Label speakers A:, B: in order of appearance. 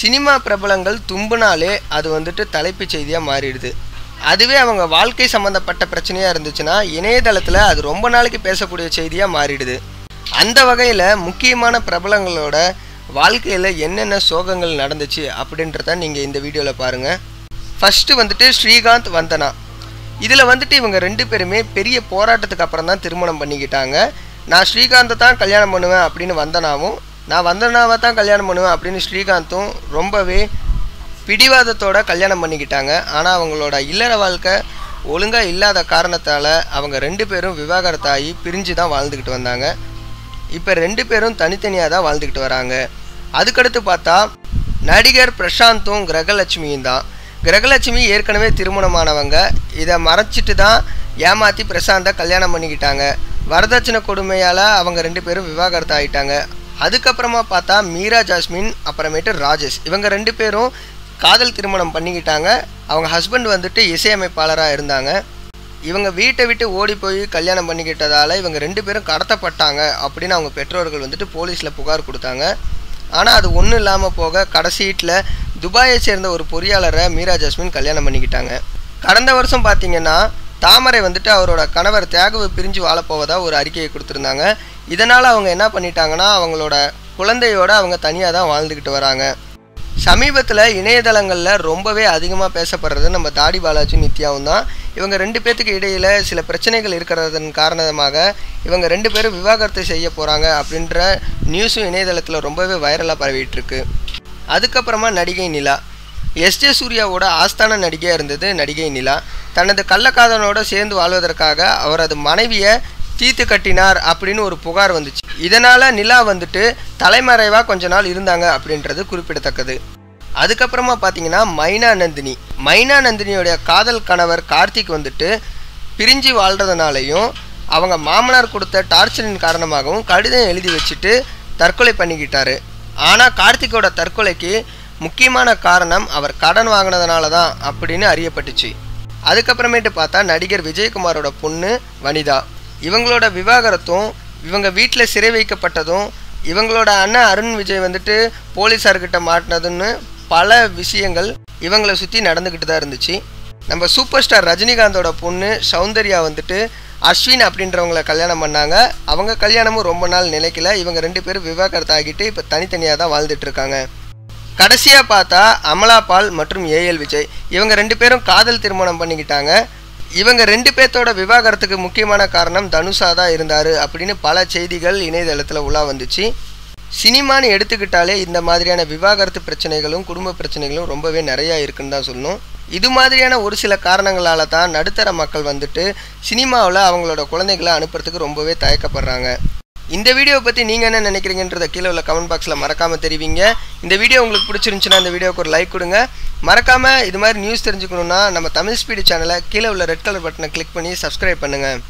A: Cinema பிரபலங்கள் தும்புனாலே அது வந்துட்டு தலைப்புச் செய்தியாக மாறிடுது. அதுவே அவங்க வாழ்க்கை சம்மந்தப்பட்ட பிரச்சனையாக இருந்துச்சுன்னா இணையதளத்தில் அது ரொம்ப நாளைக்கு பேசக்கூடிய செய்தியாக மாறிடுது. அந்த வகையில் முக்கியமான பிரபலங்களோட வாழ்க்கையில் என்னென்ன சோகங்கள் நடந்துச்சு அப்படின்றத நீங்கள் இந்த வீடியோவில் பாருங்கள் ஃபஸ்ட்டு வந்துட்டு ஸ்ரீகாந்த் வந்தனா. இதில் வந்துட்டு இவங்க ரெண்டு பேருமே பெரிய போராட்டத்துக்கு அப்புறம் தான் திருமணம் பண்ணிக்கிட்டாங்க. நான் ஸ்ரீகாந்தை தான் கல்யாணம் பண்ணுவேன் அப்படின்னு வந்தனாவும் நான் வந்தனாவை தான் கல்யாணம் பண்ணுவேன் அப்படின்னு ஸ்ரீகாந்தும் ரொம்பவே பிடிவாதத்தோட கல்யாணம் பண்ணிக்கிட்டாங்க. ஆனால் அவங்களோட இல்லற வாழ்க்கை ஒழுங்காக இல்லாத காரணத்தால் அவங்க ரெண்டு பேரும் விவாகரத்தாகி பிரிஞ்சு தான் வாழ்ந்துக்கிட்டு வந்தாங்க. இப்போ ரெண்டு பேரும் தனித்தனியாக தான் வாழ்ந்துக்கிட்டு வராங்க. அதுக்கடுத்து பார்த்தா நடிகர் பிரசாந்தும் கிரகலட்சுமியும் தான். கிரகலட்சுமி ஏற்கனவே திருமணமானவங்க. இதை மறைச்சிட்டு தான் ஏமாற்றி பிரசாந்தை கல்யாணம் பண்ணிக்கிட்டாங்க. வரதட்சணை கொடுமையால் அவங்க ரெண்டு பேரும் விவாகரத்து ஆகிட்டாங்க அதுக்கப்புறமா பார்த்தா மீரா ஜாஸ்மின் அப்புறமேட்டு ராஜேஷ். இவங்க ரெண்டு பேரும் காதல் திருமணம் பண்ணிக்கிட்டாங்க. அவங்க ஹஸ்பண்ட் வந்துட்டு இசையமைப்பாளராக இருந்தாங்க. இவங்க வீட்டை விட்டு ஓடி போய் கல்யாணம் பண்ணிக்கிட்டதால் இவங்க ரெண்டு பேரும் கடத்தப்பட்டாங்க அப்படின்னு அவங்க பெற்றோர்கள் வந்துட்டு போலீஸில் புகார் கொடுத்தாங்க. ஆனால் அது ஒன்றும் இல்லாமல் போக கடைசீட்டில் துபாயை சேர்ந்த ஒரு பொறியாளரை மீரா ஜாஸ்மின் கல்யாணம் பண்ணிக்கிட்டாங்க. கடந்த வருஷம் பார்த்தீங்கன்னா தாமரை வந்துட்டு அவரோட கணவர் தியாகவை பிரிஞ்சு வாழப்போவதாக ஒரு அறிக்கையை கொடுத்துருந்தாங்க. இதனால் அவங்க என்ன பண்ணிட்டாங்கன்னா அவங்களோட குழந்தையோட அவங்க தனியாக தான் வாழ்ந்துக்கிட்டு வராங்க. சமீபத்தில் இணையதளங்களில் ரொம்பவே அதிகமாக பேசப்படுறது நம்ம தாடி பாலாஜி நித்யாவும் தான். இவங்க ரெண்டு பேர்த்துக்கு இடையில் சில பிரச்சனைகள் இருக்கிறதன் காரணமாக இவங்க ரெண்டு பேரும் விவாகரத்து செய்ய போகிறாங்க அப்படின்ற நியூஸும் இணையதளத்தில் ரொம்பவே வைரலாக பரவிட்டுருக்கு. அதுக்கப்புறமா நடிகை நிலா. எஸ்ஜே சூர்யாவோட ஆஸ்தான நடிகையாக இருந்தது நடிகை நிலா. தனது கள்ளக்காதனோடு சேர்ந்து வாழ்வதற்காக அவரது மனைவியை தீத்து கட்டினார் அப்படின்னு ஒரு புகார் வந்துச்சு. இதனால் நிலா வந்துட்டு தலைமறைவாக கொஞ்ச நாள் இருந்தாங்க அப்படின்றது குறிப்பிடத்தக்கது. அதுக்கப்புறமா பார்த்தீங்கன்னா மைனா நந்தினி. மைனா நந்தினியோடைய காதல் கணவர் கார்த்திக் வந்துட்டு பிரிஞ்சு வாழ்கிறதுனாலையும் அவங்க மாமனார் கொடுத்த டார்ச்சரின் காரணமாகவும் கடிதம் எழுதி வச்சுட்டு தற்கொலை பண்ணிக்கிட்டாரு. ஆனால் கார்த்திக்கோட தற்கொலைக்கு முக்கியமான காரணம் அவர் கடன் வாங்கினதுனால தான் அப்படின்னு அறியப்பட்டுச்சு. அதுக்கப்புறமேட்டு பார்த்தா நடிகர் விஜயகுமாரோட பொண்ணு வனிதா. இவங்களோட விவாகரத்தும் இவங்க வீட்டில் சிறை வைக்கப்பட்டதும் இவங்களோட அண்ணன் அருண் விஜய் வந்துட்டு போலீஸார்கிட்ட மாட்டினதுன்னு பல விஷயங்கள் இவங்களை சுற்றி நடந்துக்கிட்டு தான் இருந்துச்சு. நம்ம சூப்பர் ஸ்டார் ரஜினிகாந்தோட பொண்ணு சௌந்தர்யா வந்துட்டு அஸ்வின் அப்படின்றவங்கள கல்யாணம் பண்ணாங்க. அவங்க கல்யாணமும் ரொம்ப நாள் நிலைக்கல. இவங்க ரெண்டு பேரும் விவாகரத்து ஆகிட்டு இப்போ தனித்தனியாக தான் வாழ்ந்துட்டுருக்காங்க கடைசியாக பார்த்தா அமலா பால் மற்றும் ஏஎல் விஜய். இவங்க ரெண்டு பேரும் காதல் திருமணம் பண்ணிக்கிட்டாங்க. இவங்க ரெண்டு பேர்த்தோட விவாகரத்துக்கு முக்கியமான காரணம் தனுஷா தான் இருந்தார் அப்படின்னு பல செய்திகள் இணையதளத்தில் உலா வந்துச்சு. சினிமான்னு எடுத்துக்கிட்டாலே இந்த மாதிரியான விவாகரத்து பிரச்சனைகளும் குடும்ப பிரச்சனைகளும் ரொம்பவே நிறையா இருக்குன்னு தான் சொல்லணும். இது மாதிரியான ஒரு சில காரணங்களால தான் நடுத்தர மக்கள் வந்துட்டு சினிமாவில் அவங்களோட குழந்தைகளை அனுப்புறதுக்கு ரொம்பவே தயக்கப்படுறாங்க. இந்த வீடியோவை பற்றி நீங்கள் என்ன நினைக்கிறீங்கன்றத கீழே உள்ள கமெண்ட் பாக்ஸில் மறக்காமல் தெரிவிங்க. இந்த வீடியோ உங்களுக்கு பிடிச்சிருந்துச்சுன்னா இந்த வீடியோவுக்கு ஒரு லைக் கொடுங்க. மறக்காமல் இது மாதிரி நியூஸ் தெரிஞ்சுக்கணுன்னா நம்ம தமிழ் ஸ்பீடு சேனலை கீழே உள்ள ரெட் கலர் பட்டனை கிளிக் பண்ணி சப்ஸ்கிரைப் பண்ணுங்கள்